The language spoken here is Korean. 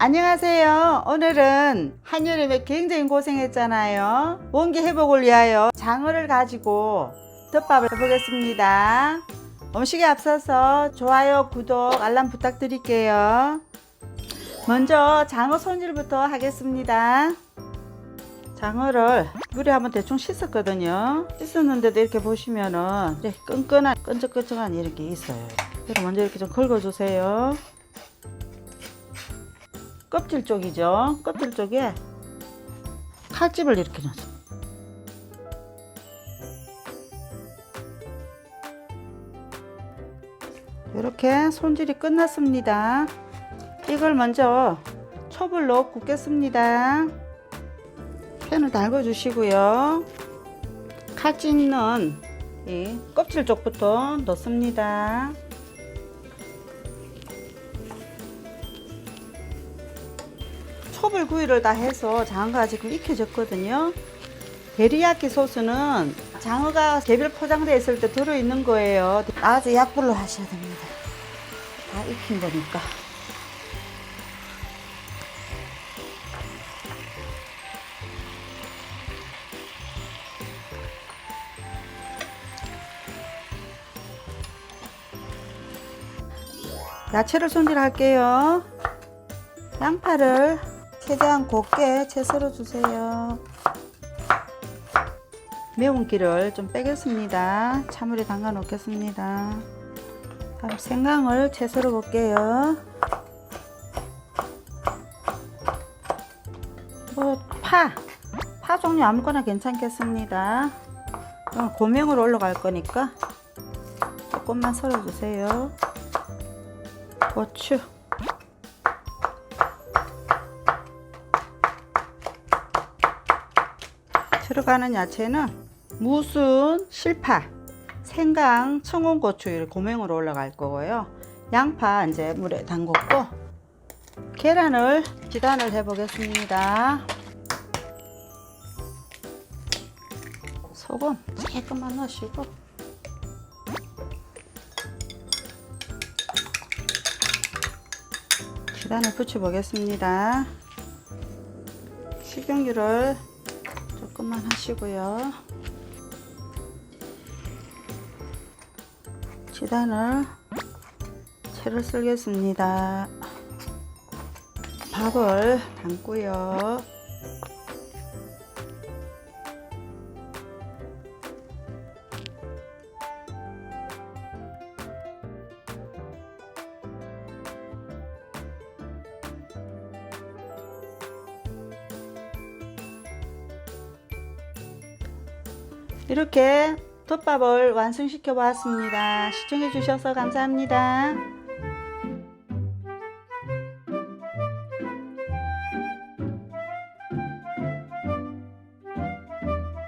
안녕하세요. 오늘은 한여름에 굉장히 고생했잖아요. 원기 회복을 위하여 장어를 가지고 덮밥을 해보겠습니다. 음식에 앞서서 좋아요, 구독, 알람 부탁드릴게요. 먼저 장어 손질부터 하겠습니다. 장어를 물에 한번 대충 씻었거든요. 씻었는데도 이렇게 보시면은 이렇게 끈끈한 끈적끈적한 이런 게 있어요. 그래서 먼저 이렇게 좀 긁어주세요. 껍질 쪽이죠. 껍질 쪽에 칼집을 이렇게 넣어서. 이렇게 손질이 끝났습니다. 이걸 먼저 초불로 굽겠습니다. 팬을 달궈 주시고요. 칼집 있는 이 껍질 쪽부터 넣습니다. 초벌 구이를 다 해서 장어가 지금 익혀졌거든요. 데리야끼 소스는 장어가 개별 포장되어 있을 때 들어있는 거예요. 아주 약불로 하셔야 됩니다. 다 익힌 거니까. 야채를 손질할게요. 양파를 최대한 곱게 채 썰어 주세요. 매운기를 좀 빼겠습니다. 찬물에 담가 놓겠습니다. 다음 생강을 채 썰어 볼게요. 뭐 파, 파 종류 아무거나 괜찮겠습니다. 고명으로 올라갈 거니까 조금만 썰어 주세요. 고추. 들어가는 야채는 무순, 실파, 생강, 청원고추 이렇게 고명으로 올라갈 거고요. 양파 이제 물에 담궜고 계란을 지단을 해 보겠습니다. 소금 조금만 넣으시고 지단을 붙여 보겠습니다. 식용유를 조금만 하시고요. 지단을 채를 썰겠습니다. 밥을 담고요. 이렇게 덮밥을 완성시켜 보았습니다. 시청해 주셔서 감사합니다.